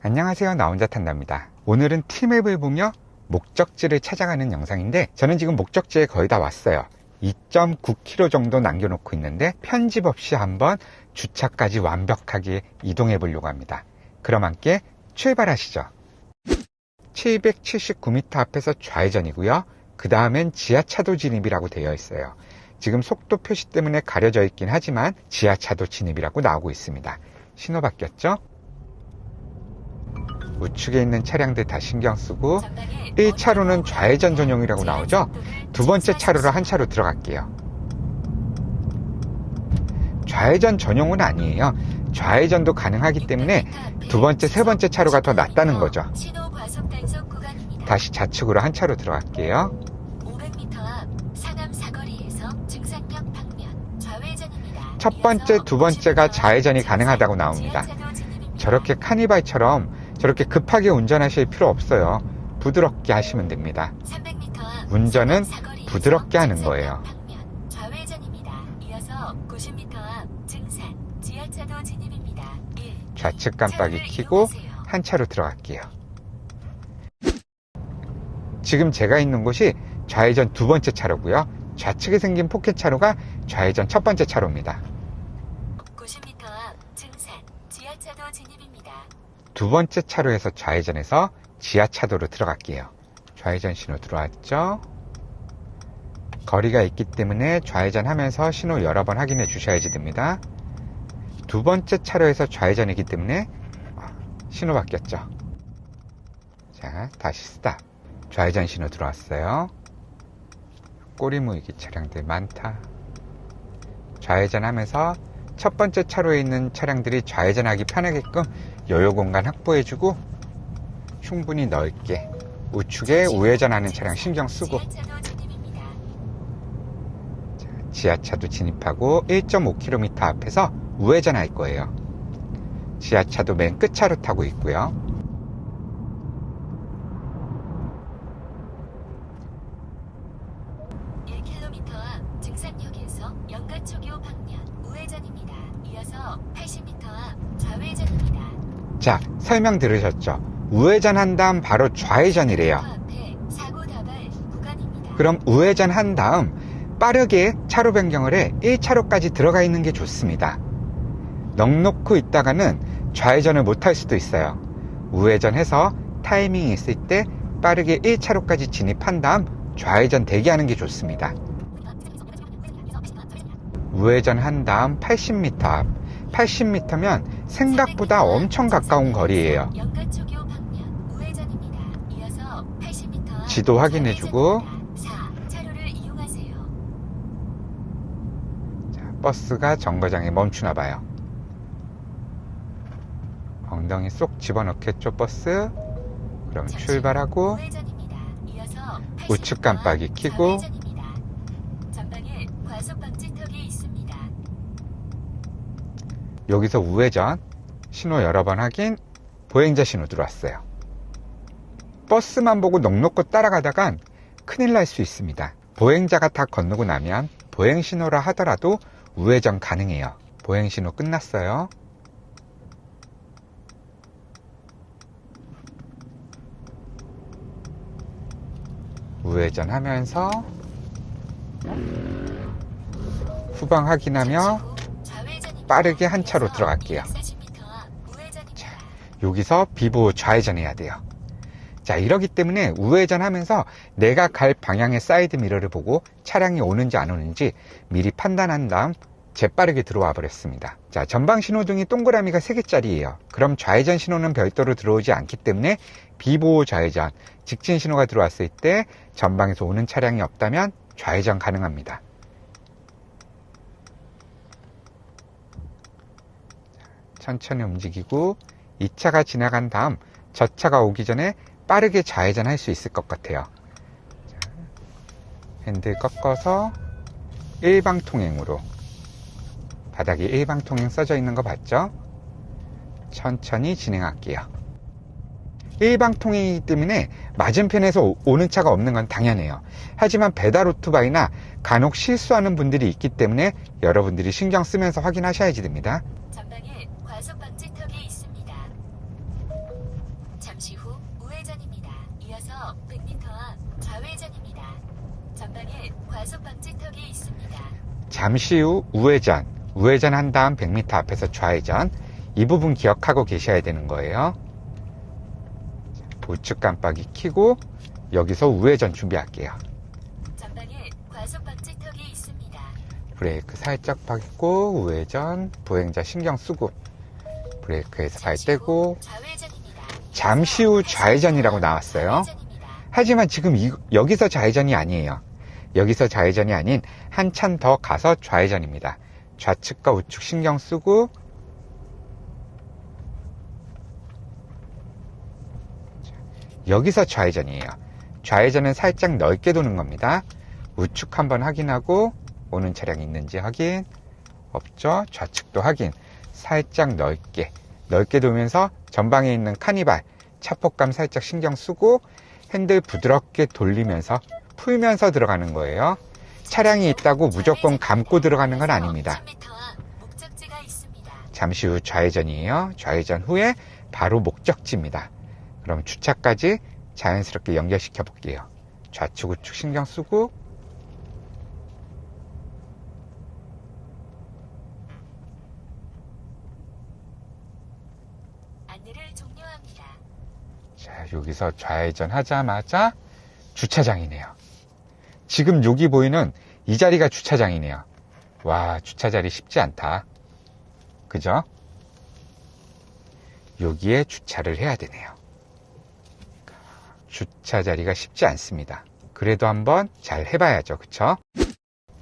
안녕하세요. 나 혼자 탄답니다. 오늘은 티맵을 보며 목적지를 찾아가는 영상인데 저는 지금 목적지에 거의 다 왔어요. 2.9km 정도 남겨놓고 있는데 편집 없이 한번 주차까지 완벽하게 이동해 보려고 합니다. 그럼 함께 출발하시죠. 779m 앞에서 좌회전이고요. 그 다음엔 지하차도 진입이라고 되어 있어요. 지금 속도 표시 때문에 가려져 있긴 하지만 지하차도 진입이라고 나오고 있습니다. 신호 바뀌었죠? 우측에 있는 차량들 다 신경 쓰고 1차로는 좌회전 전용이라고 나오죠? 두 번째 차로로 한 차로 들어갈게요. 좌회전 전용은 아니에요. 좌회전도 가능하기 때문에 두 번째, 세 번째 차로가 더 낫다는 거죠. 다시 좌측으로 한 차로 들어갈게요. 500m 앞 상암 사거리에서 증산역 방면 좌회전입니다. 첫 번째, 두 번째가 좌회전이 가능하다고 나옵니다. 저렇게 카니발처럼 저렇게 급하게 운전하실 필요 없어요. 부드럽게 하시면 됩니다. 300m 앞 운전은 부드럽게 하는 거예요. 방면 좌회전입니다. 이어서 90m 앞 증산 지하차도 진입입니다. 1. 좌측 깜빡이 켜고 한 차로 들어갈게요. 지금 제가 있는 곳이 좌회전 두 번째 차로고요. 좌측에 생긴 포켓 차로가 좌회전 첫 번째 차로입니다. 90m 앞 증산 지하차도 진입입니다. 두 번째 차로에서 좌회전해서 지하차도로 들어갈게요. 좌회전 신호 들어왔죠? 거리가 있기 때문에 좌회전하면서 신호 여러 번 확인해 주셔야지 됩니다. 두 번째 차로에서 좌회전이기 때문에 아, 신호 바뀌었죠. 자, 다시 스탑. 좌회전 신호 들어왔어요. 꼬리 모이기 차량들 많다. 좌회전하면서 첫 번째 차로에 있는 차량들이 좌회전하기 편하게끔 여유 공간 확보해주고 충분히 넓게 우측에 우회전하는 차량 신경 쓰고 지하차도 진입하고 1.5km 앞에서 우회전할 거예요. 지하차도 맨 끝차로 타고 있고요. 일 k m 앞 증산역에서 연가초교 방면 우회전입니다. 이어서 80m 앞 좌회전입니다. 자, 설명 들으셨죠? 우회전 한 다음 바로 좌회전이래요. 다발 구간입니다. 그럼 우회전 한 다음 빠르게 차로 변경을 해 1차로까지 들어가 있는 게 좋습니다. 넉놓고 있다가는 좌회전을 못할 수도 있어요. 우회전해서 타이밍이 있을 때 빠르게 1차로까지 진입한 다음 좌회전 대기하는 게 좋습니다. 우회전 한 다음 80m 앞. 80m면 생각보다 엄청 가까운 거리예요. 연가초교 방면 우회전입니다. 이어서 80m 앞 지도 확인해주고 4 차로를 이용하세요. 자, 버스가 정거장에 멈추나 봐요. 엉덩이 쏙 집어넣겠죠, 버스? 그럼 출발하고 우측 80m 깜빡이 앞 켜고 좌회전입니다. 전방에 과속 방지턱이 있습니다. 여기서 우회전 신호 여러 번 확인 보행자 신호 들어왔어요. 버스만 보고 넉넉히 따라가다간 큰일 날 수 있습니다. 보행자가 다 건너고 나면 보행 신호라 하더라도 우회전 가능해요. 보행 신호 끝났어요. 우회전 하면서 후방 확인하며. 빠르게 한 차로 들어갈게요. 140m 앞 우회전입니다. 여기서 비보 좌회전해야 돼요. 자, 이러기 때문에 우회전 하면서 내가 갈 방향의 사이드 미러를 보고 차량이 오는지 안 오는지 미리 판단한 다음 재빠르게 들어와 버렸습니다. 자, 전방 신호등이 동그라미가 3개짜리예요. 그럼 좌회전 신호는 별도로 들어오지 않기 때문에 비보호 좌회전, 직진 신호가 들어왔을 때 전방에서 오는 차량이 없다면 좌회전 가능합니다. 천천히 움직이고 이 차가 지나간 다음 저 차가 오기 전에 빠르게 좌회전할 수 있을 것 같아요. 자, 핸들 꺾어서 일방통행으로 바닥에 일방통행 써져 있는 거 봤죠? 천천히 진행할게요. 일방통행이기 때문에 맞은편에서 오- 오는 차가 없는 건 당연해요. 하지만 배달 오토바이나 간혹 실수하는 분들이 있기 때문에 여러분들이 신경 쓰면서 확인하셔야지 됩니다. 전방에 잠시 후 우회전, 우회전 한 다음 100m 앞에서 좌회전. 이 부분 기억하고 계셔야 되는 거예요. 우측 깜빡이 켜고 여기서 우회전 준비할게요. 전방에 과속 방지턱이 있습니다. 브레이크 살짝 밟고 우회전, 보행자 신경 쓰고 브레이크에서 발 떼고 좌회전입니다. 잠시 후 좌회전이라고 나왔어요. 좌회전입니다. 하지만 지금 이- 여기서 좌회전이 아니에요. 여기서 좌회전이 아닌 한참 더 가서 좌회전입니다. 좌측과 우측 신경 쓰고 자, 여기서 좌회전이에요. 좌회전은 살짝 넓게 도는 겁니다. 우측 한번 확인하고 오는 차량 있는지 확인 없죠? 좌측도 확인 살짝 넓게 넓게 돌면서 전방에 있는 카니발 차폭감 살짝 신경 쓰고 핸들 부드럽게 돌리면서 풀면서 들어가는 거예요. 차량이 있다고 무조건 감고 들어가는 건 아닙니다. 3m 앞 목적지가 있습니다. 잠시 후 좌회전이에요. 좌회전 후에 바로 목적지입니다. 그럼 주차까지 자연스럽게 연결시켜 볼게요. 좌측 우측 신경 쓰고 안내를 종료합니다. 자, 여기서 좌회전 하자마자 주차장이네요. 지금 여기 보이는 이 자리가 주차장이네요. 와, 주차 자리 쉽지 않다. 그죠? 여기에 주차를 해야 되네요. 주차 자리가 쉽지 않습니다. 그래도 한번 잘 해봐야죠. 그쵸?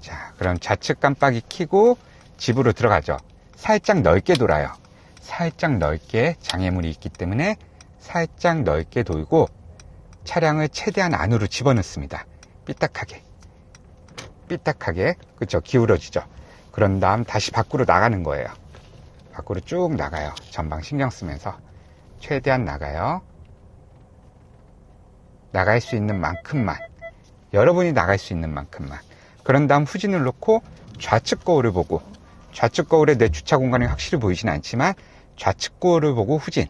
자, 그럼 좌측 깜빡이 켜고 집으로 들어가죠. 살짝 넓게 돌아요. 살짝 넓게 장애물이 있기 때문에 살짝 넓게 돌고 차량을 최대한 안으로 집어넣습니다. 삐딱하게. 삐딱하게. 그쵸. 기울어지죠. 그런 다음 다시 밖으로 나가는 거예요. 밖으로 쭉 나가요. 전방 신경 쓰면서. 최대한 나가요. 나갈 수 있는 만큼만. 여러분이 나갈 수 있는 만큼만. 그런 다음 후진을 놓고 좌측 거울을 보고 좌측 거울에 내 주차 공간이 확실히 보이진 않지만 좌측 거울을 보고 후진.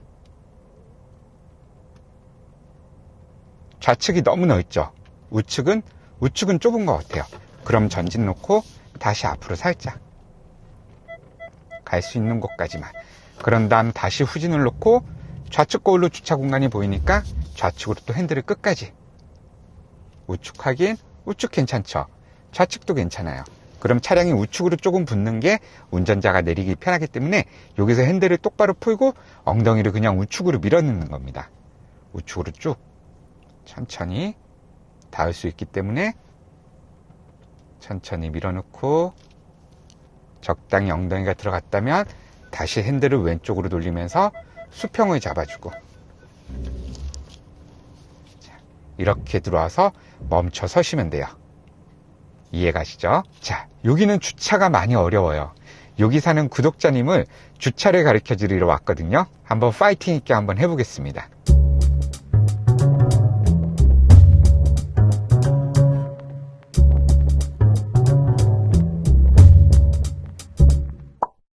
좌측이 너무 넓죠. 우측은 우측은 좁은 것 같아요. 그럼 전진 놓고 다시 앞으로 살짝 갈 수 있는 곳까지만. 그런 다음 다시 후진을 놓고 좌측 거울로 주차 공간이 보이니까 좌측으로 또 핸들을 끝까지. 우측 확인, 우측 괜찮죠? 좌측도 괜찮아요. 그럼 차량이 우측으로 조금 붙는 게 운전자가 내리기 편하기 때문에 여기서 핸들을 똑바로 풀고 엉덩이를 그냥 우측으로 밀어넣는 겁니다. 우측으로 쭉 천천히 닿을 수 있기 때문에 천천히 밀어넣고 적당히 엉덩이가 들어갔다면 다시 핸들을 왼쪽으로 돌리면서 수평을 잡아주고 자, 이렇게 들어와서 멈춰 서시면 돼요. 이해 가시죠? 자, 여기는 주차가 많이 어려워요. 여기 사는 구독자님을 주차를 가르쳐 드리러 왔거든요. 한번 파이팅 있게 한번 해보겠습니다.